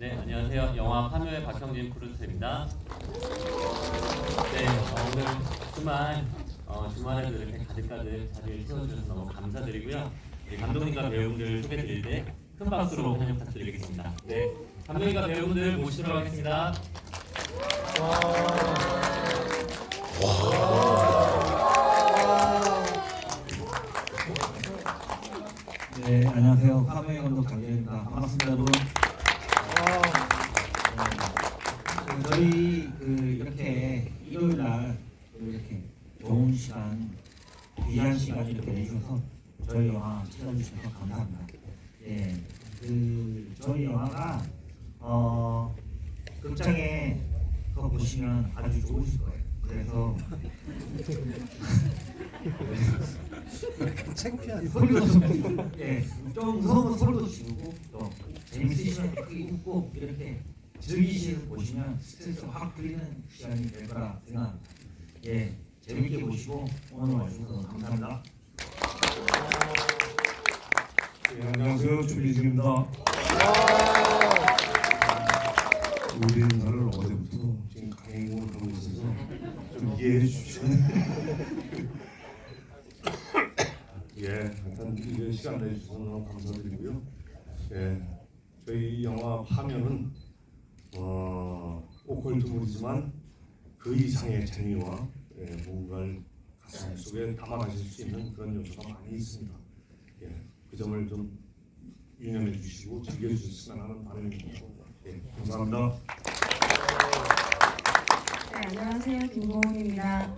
네, 안녕하세요. 영화 파묘의 박형진 프로듀서입니다. 네, 어, 오늘 주말 어, 주말에도 이렇게 가득가득 자리를 채워주셔서 너무 감사드리고요. 네, 감독님과 배우분들 소개드릴 때 큰 박수로 환영 부탁드리겠습니다. 네, 감독님과 배우분들 모시도록 하겠습니다. 네, 안녕하세요. 카메라 감독 장재입니다. 반갑습니다, 여러분. 네, 저희 그 이렇게 일요일 날 이렇게 좋은 시간, 귀한 시간 이렇게 내주셔서 저희 영화 찾아주셔서 감사합니다. 예, 그 저희 영화가 어 극장에 서 보시면 아주 좋으실 거예요. 그래서 창피한 소리도 좀, 예, 좀 무서운 소리도 지르고 또 재밌으시면 크게 웃고 이렇게 즐기시고 보시면 스트레스 확 풀리는 시간이 될 거라 생각합니다. 예, 재밌게 보시고 오늘 와주셔서 감사합니다. 네, 안녕하세요. 조민식입니다. 우리 인사를 어제부터 지금 강행을 하고 있어서 좀 이해해 주십시오. 예, 일단 이 시간 내주셔서 너무 감사드리고요. 예, 저희 영화 파면은 어, 오컬트물이지만 그 이상의 재미와 예, 뭔가를 가슴 속에 담아가실 수 있는 그런 요소가 많이 있습니다. 예, 그 점을 좀 유념해 주시고 즐겨 주셨으면 하는 바람입니다. 예, 감사합니다. 네, 안녕하세요. 김고은입니다.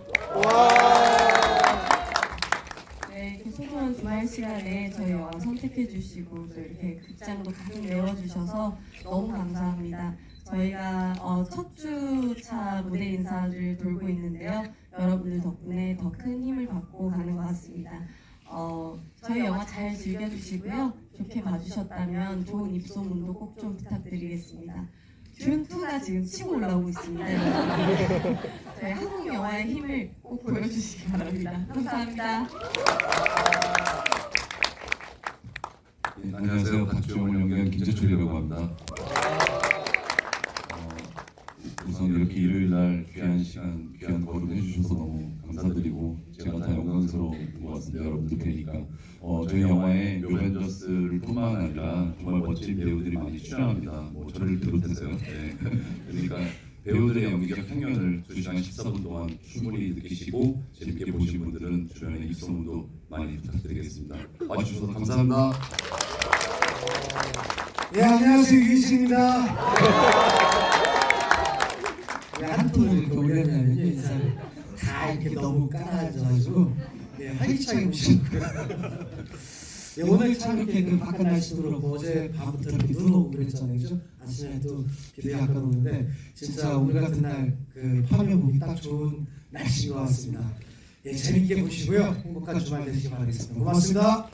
소중한 주말 시간에 저희 영화 선택해 주시고 또 이렇게 극장도 가득 메워주셔서 너무 감사합니다. 저희가 어, 첫 주차 무대 인사를 돌고 있는데요. 여러분들 덕분에 더 큰 힘을 받고 가는 것 같습니다. 어, 저희 영화 잘 즐겨주시고요. 좋게 봐주셨다면 좋은 입소문도 꼭 좀 부탁드리겠습니다. 준2가 지금 치고 올라오고 있습니다. 저희 한국 영화의 힘을 꼭 보여주시기 바랍니다. 감사합니다. 예, 안녕하세요. 박주영을 연기한 김재철이라고 합니다. 어, 우선 이렇게 일요일 날 귀한 시간, 귀한 걸음 해주셔서 너무 다 영광스러운 것 같습니다. 여러분들 뵈니까 어, 저희 영화에 묘벤져스를 뿐만 아니라 정말 멋진 배우들이 많이 출연합니다. 뭐 저를 비롯해서요. 네. 그러니까 배우들의 연기적 향연을 2시간 14분 동안 충분히 느끼시고 재밌게 보신 분들은 주변에 입소문도 많이 부탁드리겠습니다. 와주셔서 감사합니다. 네 안녕하세요 유희진입니다 네, 한 톤을 이렇게 올렸냐면요 인사를 다 이렇게 너무 깔아줘가지고 네, 활기차게 보시고요. 네, 오늘 참 이렇게 그 바깥 날씨도 그렇고 어제 밤부터 이렇게 눈 오고 그랬잖아요. 그죠? 아침에 또 비도 약간 오는데 진짜 오늘 같은 날그 파면 보기 딱 좋은 날씨인 것 같습니다. 예, 재밌게 보시고요. 행복한 주말 되시기 바라겠습니다. 고맙습니다